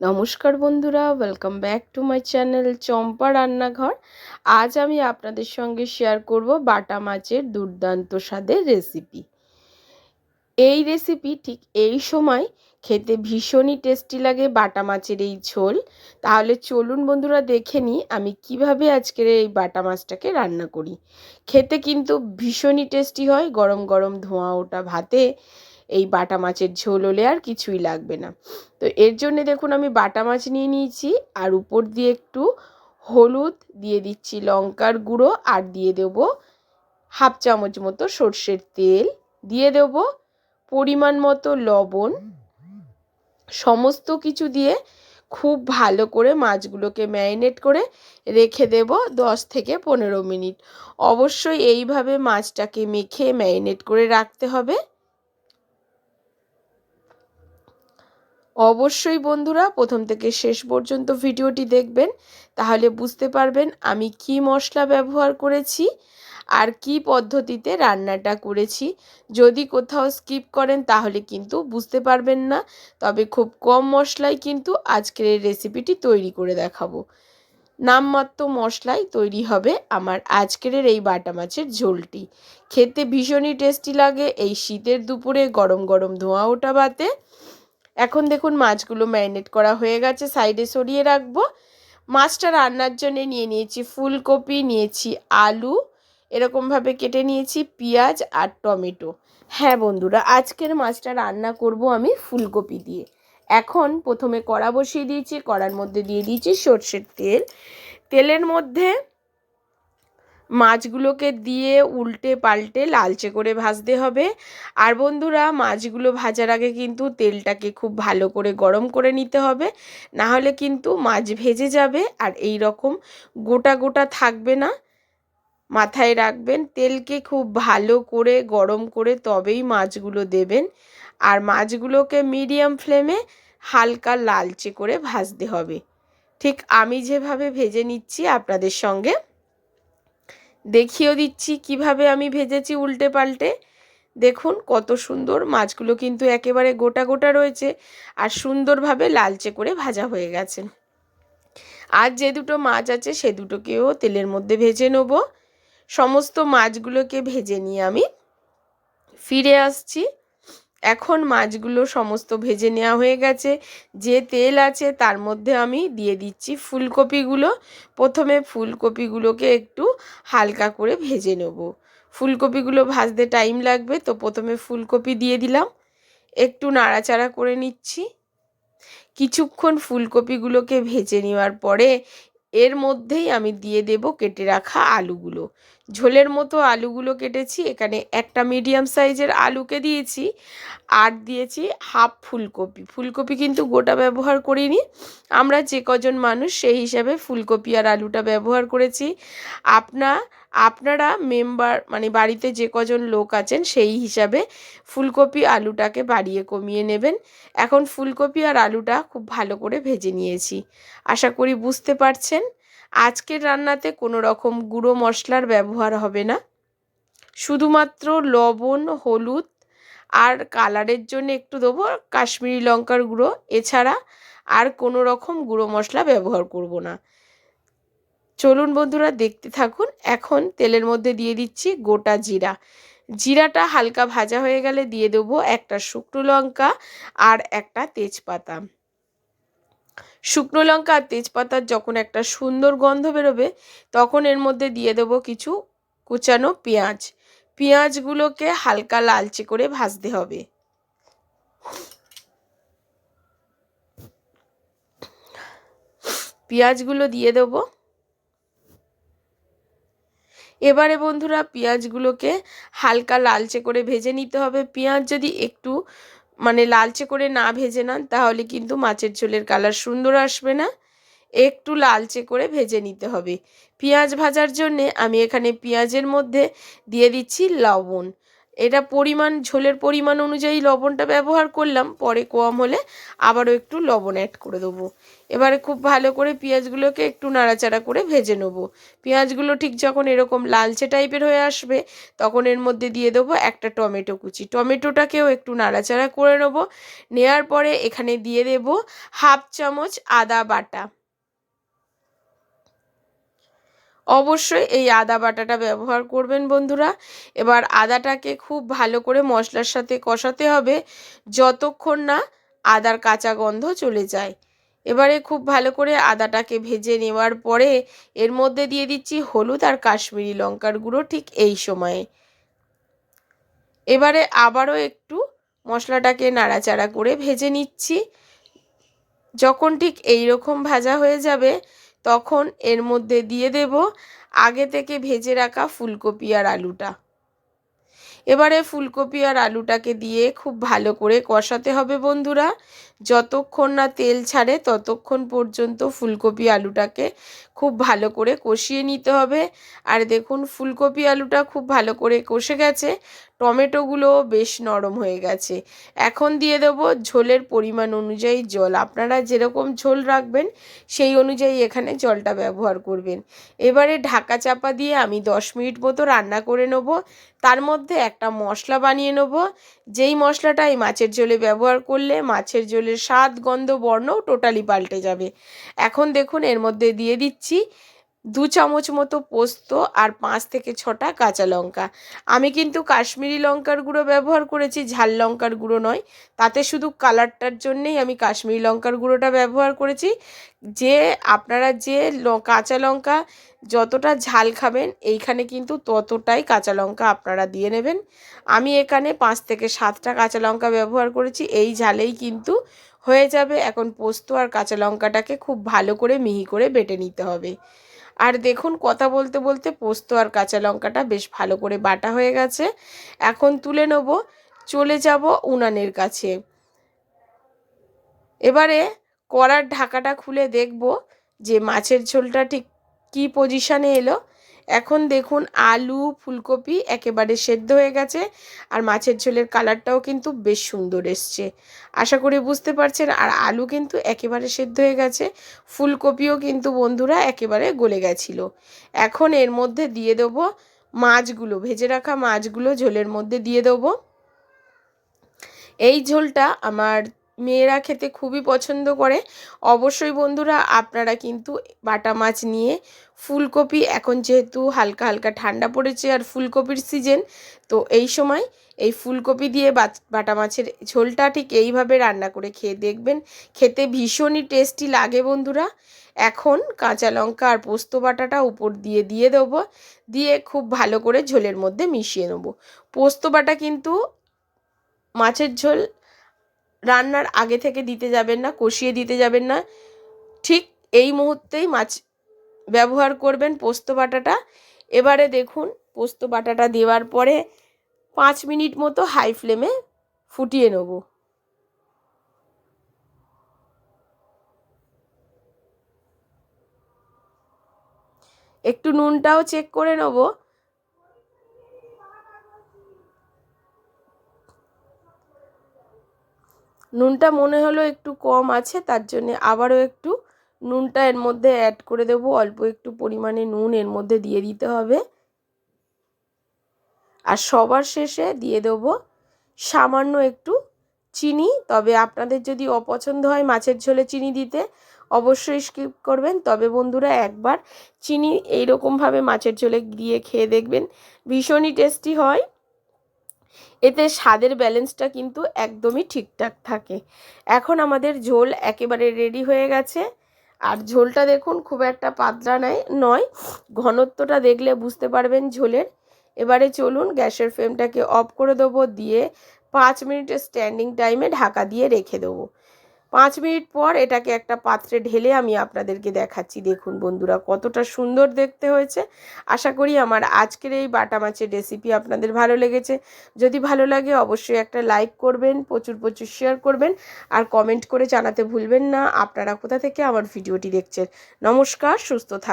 নমস্কার বন্ধুরা welcome back to my channel Champa রান্নাঘর। আজ আমি আপনাদের সঙ্গে শেয়ার করব বাটা মাছের দুর্দান্ত স্বাদের রেসিপি এই রেসিপি ঠিক এই সময় খেতে ভীষণই টেস্টি লাগে বাটা মাছের এই ঝোল। তাহলে চলুন বন্ধুরা, দেখে নিই আমি কীভাবে আজকের এই বাটা মাছটাকে রান্না করি। খেতে কিন্তু ভীষণই টেস্টি হয়, গরম গরম ধোঁয়া ওটা ভাতে। এই বাটা মাছের ঝোল হলে আর কিছুই লাগবে না। তো এর জন্য দেখুন আমি বাটা মাছ নিয়ে নিয়েছি, আর উপর দিয়ে একটু হলুদ, দিয়ে দিচ্ছি লঙ্কার গুঁড়ো, আর দিয়ে দেব হাফ চামচ মতো সর্ষের তেল, দিয়ে দেব পরিমাণ মতো লবণ, সমস্ত কিছু দিয়ে খুব ভালো করে মাছগুলোকে ম্যারিনেট করে রেখে দেব দশ থেকে পনেরো মিনিট। অবশ্যই এইভাবে মাছটাকে মেখে ম্যারিনেট করে রাখতে হবে। অবশ্যই বন্ধুরা প্রথম থেকে শেষ পর্যন্ত ভিডিওটি দেখবেন। তাহলে বুঝতে পারবেন আমি কি মশলা ব্যবহার করেছি আর কি পদ্ধতিতে রান্নাটা করেছি। যদি কোথাও স্কিপ করেন তাহলে কিন্তু বুঝতে পারবেন না, তবে খুব কম মশলায় কিন্তু আজকের এই রেসিপিটি তৈরি করে দেখাবো। নামমাত্র মশলায় তৈরি হবে আমার আজকের এই বাটা মাছের ঝোলটি। খেতে ভীষণই টেস্টি লাগে এই শীতের দুপুরে গরম গরম ধোঁয়া ওঠা বাতে এখন দেখুন মাছগুলো ম্যারিনেট করা হয়ে গেছে, সাইডে সরিয়ে রাখব। মাছটা রান্নার জন্য নিয়ে নিয়েছি ফুলকপি, নিয়েছি আলু, এরকমভাবে কেটে নিয়েছি পেঁয়াজ আর টমেটো। হ্যাঁ বন্ধুরা, আজকের মাছটা রান্না করব আমি ফুলকপি দিয়ে। এখন প্রথমে কড়া বসিয়ে দিয়েছি, কড়ার মধ্যে দিয়ে দিয়েছি সর্ষের তেল। তেলের মধ্যে মাছগুলোকে দিয়ে উল্টে পাল্টে লালচে করে ভাজতে হবে। আর বন্ধুরা, মাছগুলো ভাজার আগে কিন্তু তেলটাকে খুব ভালো করে গরম করে নিতে হবে। না হলে কিন্তু মাছ ভেজে যাবে আর এই রকম গোটা গোটা থাকবে না। মাথায় রাখবেন, তেলকে খুব ভালো করে গরম করে তবেই মাছগুলো দেবেন। আর মাছগুলোকে মিডিয়াম ফ্লেমে হালকা লালচে করে ভাজতে হবে। ঠিক আমি যেভাবে ভেজে নিচ্ছি আপনাদের সঙ্গে দেখিয়েও দিচ্ছি কীভাবে আমি ভেজেছি উল্টে পাল্টে। দেখুন কত সুন্দর মাছগুলো কিন্তু একেবারে গোটা গোটা রয়েছে আর সুন্দরভাবে লালচে করে ভাজা হয়ে গেছে। আর যে দুটো মাছ আছে সে দুটোকেও তেলের মধ্যে ভেজে নেব। সমস্ত মাছগুলোকে ভেজে নিয়ে আমি ফিরে আসছি। এখন মাছগুলো সমস্ত ভেজে নেওয়া হয়ে গেছে। যে তেল আছে তার মধ্যে আমি দিয়ে দিচ্ছি ফুলকপিগুলো। প্রথমে ফুলকপিগুলোকে একটু হালকা করে ভেজে নেব। ফুলকপিগুলো ভাজতে টাইম লাগবে, তো প্রথমে ফুলকপি দিয়ে দিলাম। একটু নাড়াচাড়া করে নিচ্ছি। কিছুক্ষণ ফুলকপিগুলোকে ভেজে নেওয়ার পরে এর মধ্যেই আমি দিয়ে দেব কেটে রাখা আলুগুলো। ঝোলের মতো আলুগুলো কেটেছি, এখানে একটা মিডিয়াম সাইজের আলুকে দিয়েছি আর দিয়েছি হাফ ফুলকপি। ফুলকপি কিন্তু গোটা ব্যবহার করিনি, আমরা যে কজন মানুষ সেই হিসাবে ফুলকপি আর আলুটা ব্যবহার করেছি। আপনা, আপনারা মেম্বার মানে বাড়িতে যে কজন লোক আছেন সেই হিসাবে ফুলকপি আলুটাকে বাড়িয়ে কমিয়ে নেবেন। এখন ফুলকপি আর আলুটা খুব ভালো করে ভেজে নিয়েছি। আশা করি বুঝতে পারছেন। আজকের রান্নাতে কোনো রকম গুঁড়ো মশলার ব্যবহার হবে না। শুধুমাত্র লবণ, হলুদ আর কালারের জন্য একটু দেবো কাশ্মীরি লঙ্কার গুঁড়ো। এছাড়া আর কোনো রকম গুঁড়ো মশলা ব্যবহার করব না। চলুন বন্ধুরা, দেখতে থাকুন। এখন তেলের মধ্যে দিয়ে দিচ্ছি গোটা জিরা। জিরাটা হালকা ভাজা হয়ে গেলে দিয়ে দেবো একটা শুকনো লঙ্কা আর একটা তেজপাতা। শুকনো লঙ্কা আর তেজপাতার যখন একটা সুন্দর গন্ধ বেরোবে, তখন এর মধ্যে দিয়ে দেবো কিছু কুচানো পেঁয়াজ। পেঁয়াজগুলোকে হালকা লালচে করে ভাজতে হবে। পেঁয়াজগুলো দিয়ে দেবো। এবারে বন্ধুরা, পেঁয়াজগুলোকে হালকা লালচে করে ভেজে নিতে হবে। পেঁয়াজ যদি একটু মানে লালচে করে না ভেজে নেন, তাহলে কিন্তু মাছের ঝোলের কালার সুন্দর আসবে না। একটু লালচে করে ভেজে নিতে হবে। পেঁয়াজ ভাজার জন্যে আমি এখানে পেঁয়াজের মধ্যে দিয়ে দিচ্ছি লবণ। এটা পরিমাণ, ঝোলের পরিমাণ অনুযায়ী লবণটা ব্যবহার করলাম, পরে কম হলে আবারও একটু লবণ অ্যাড করে দেবো। এবারে খুব ভালো করে পেঁয়াজগুলোকে একটু নাড়াচাড়া করে ভেজে নেব। পেঁয়াজগুলো ঠিক যখন এরকম লালচে টাইপের হয়ে আসবে, তখন এর মধ্যে দিয়ে দেবো একটা টমেটো কুচি। টমেটোটাকেও একটু নাড়াচাড়া করে নেব নেওয়ার পরে এখানে দিয়ে দেব হাফ চামচ আদা বাটা। অবশ্যই এই আদা বাটাটা ব্যবহার করবেন বন্ধুরা। এবার আদাটাকে খুব ভালো করে মশলার সাথে কষাতে হবে যতক্ষণ না আদার কাঁচা গন্ধ চলে যায়। এবারে খুব ভালো করে আদাটাকে ভেজে নেওয়ার পরে এর মধ্যে দিয়ে দিচ্ছি হলুদ আর কাশ্মীরি লঙ্কার গুঁড়ো ঠিক এই সময়ে। এবারে আবারও একটু মশলাটাকে নাড়াচাড়া করে ভেজে নিচ্ছি। যখন ঠিক এই রকম ভাজা হয়ে যাবে তখন এর মধ্যে দিয়ে দেব আগে থেকে ভেজে রাখা ফুলকপি আর আলুটা। এবারে ফুলকপি আর আলুটাকে দিয়ে খুব ভালো করে কষাতে হবে বন্ধুরা। যতক্ষণ না তেল ছাড়ে ততক্ষণ পর্যন্ত ফুলকপি আলুটাকে খুব ভালো করে কষিয়ে নিতে হবে। আর দেখুন ফুলকপি আলুটা খুব ভালো করে কষে গেছে। টমেটোগুলো বেশ নরম হয়ে গেছে। এখন দিয়ে দেব ঝোলের পরিমাণ অনুযায়ী জল। আপনারা যেরকম ঝোল রাখবেন, সেই অনুযায়ী এখানে জলটা ব্যবহার করবেন। এবারে ঢাকা চাপা দিয়ে আমি দশ মিনিট মতো রান্না করে নেব। তার মধ্যে একটা মশলা বানিয়ে নেব। যেই মশলাটা এই মাছের ঝোলে ব্যবহার করলে মাছের ঝোলের স্বাদ, গন্ধ বর্ণও টোটালি পাল্টে যাবে। এখন দেখুন, এর মধ্যে দিয়ে দিচ্ছি দু চামচ মতো পোস্ত আর পাঁচ থেকে ছটা কাঁচা লঙ্কা। আমি কিন্তু কাশ্মীরি লঙ্কার গুঁড়ো ব্যবহার করেছি, ঝাল লঙ্কার গুঁড়ো নয়। তাতে শুধু কালারটার জন্যেই আমি কাশ্মীরি লঙ্কার গুঁড়োটা ব্যবহার করেছি। যে আপনারা যে কাঁচা লঙ্কা যতটা ঝাল খাবেন, এইখানে কিন্তু ততটাই কাঁচা লঙ্কা আপনারা দিয়ে নেবেন। আমি এখানে পাঁচ থেকে সাতটা কাঁচা লঙ্কা ব্যবহার করেছি, এই ঝালেই কিন্তু হয়ে যাবে। এখন পোস্ত আর কাঁচা লঙ্কাটাকে খুব ভালো করে মিহি করে বেটে নিতে হবে। আর দেখুন, কথা বলতে বলতে পোস্ত আর কাঁচা লঙ্কাটা বেশ ভালো করে বাটা হয়ে গেছে। এখন তুলে নেব, চলে যাব উনানের কাছে। এবারে কড়ার ঢাকাটা খুলে দেখব যে মাছের ঝোলটা ঠিক কী পজিশানে এলো। এখন দেখুন আলু, ফুলকপি একেবারে সেদ্ধ হয়ে গেছে আর মাছের ঝোলের কালারটাও কিন্তু বেশ সুন্দর এসছে। আশা করি বুঝতে পারছেন, আর আলু কিন্তু একেবারে সেদ্ধ হয়ে গেছে, ফুলকপিও কিন্তু বন্ধুরা একেবারে গলে গেছিল। এখন এর মধ্যে দিয়ে দেবো মাছগুলো, ভেজে রাখা মাছগুলো ঝোলের মধ্যে দিয়ে দেবো। এই ঝোলটা আমার মেয়েরা খেতে খুবই পছন্দ করে। অবশ্যই বন্ধুরা, আপনারা কিন্তু বাটা মাছ নিয়ে ফুলকপি, এখন যেহেতু হালকা হালকা ঠান্ডা পড়েছে আর ফুলকপির সিজন তো এই সময় এই ফুলকপি দিয়ে বাটা মাছের ঝোলটা ঠিক এইভাবে রান্না করে খেয়ে দেখবেন। খেতে ভীষণই টেস্টি লাগে বন্ধুরা। এখন কাঁচা লঙ্কা আর পোস্ত বাটাটা উপর দিয়ে দিয়ে দেবো, দিয়ে খুব ভালো করে ঝোলের মধ্যে মিশিয়ে নেব। পোস্ত বাটা কিন্তু মাছের ঝোল রান্নার আগে থেকে দিতে যাবেন না, কষিয়ে দিতে যাবেন না। ঠিক এই মুহূর্তেই মাছ ব্যবহার করবেন পোস্ত বাটাটা। এবারে দেখুন, পোস্ত বাটাটা দেওয়ার পরে পাঁচ মিনিট মতো হাই ফ্লেমে ফুটিয়ে নেব। একটু নুনটাও চেক করে নেব। নুনটা মনে হলো একটু কম আছে, তার জন্য আবারও একটু নুনটা এর মধ্যে অ্যাড করে দেবো। অল্প একটু পরিমাণে নুন এর মধ্যে দিয়ে দিতে হবে। আর সবার শেষে দিয়ে দেবো সামান্য একটু চিনি। তবে আপনাদের যদি অপছন্দ হয় মাছের ঝোলে চিনি দিতে, অবশ্যই স্কিপ করবেন। তবে বন্ধুরা একবার চিনি এইরকমভাবে মাছের ঝোলে দিয়ে খেয়ে দেখবেন। ভীষণই টেস্টি হয়। এতে স্বাদের ব্যালেন্সটা কিন্তু একদমই ঠিকঠাক থাকে। এখন আমাদের ঝোল একেবারে রেডি হয়ে গেছে। আর ঝোলটা দেখুন, খুব একটা পাতলা নয় নয়। ঘনত্বটা দেখলে বুঝতে পারবেন ঝোলের। এবারে চলুন গ্যাসের ফ্লেমটাকে অফ করে দেবো, দিয়ে পাঁচ মিনিটের স্ট্যান্ডিং টাইমে ঢাকা দিয়ে রেখে দেবো। পাঁচ মিনিট পর এটাকে একটা পাত্রে ঢেলে আমি আপনাদেরকে দেখাচ্ছি। দেখুন বন্ধুরা, কতটা সুন্দর দেখতে হয়েছে। আশা করি আমার আজকের এই বাটা মাছের রেসিপি আপনাদের ভালো লেগেছে। যদি ভালো লাগে অবশ্যই একটা লাইক করবেন, প্রচুর প্রচুর শেয়ার করবেন আর কমেন্ট করে জানাতে ভুলবেন না। আপনারা কোথা থেকে আমার ভিডিওটি দেখছেন? নমস্কার, সুস্থ থাক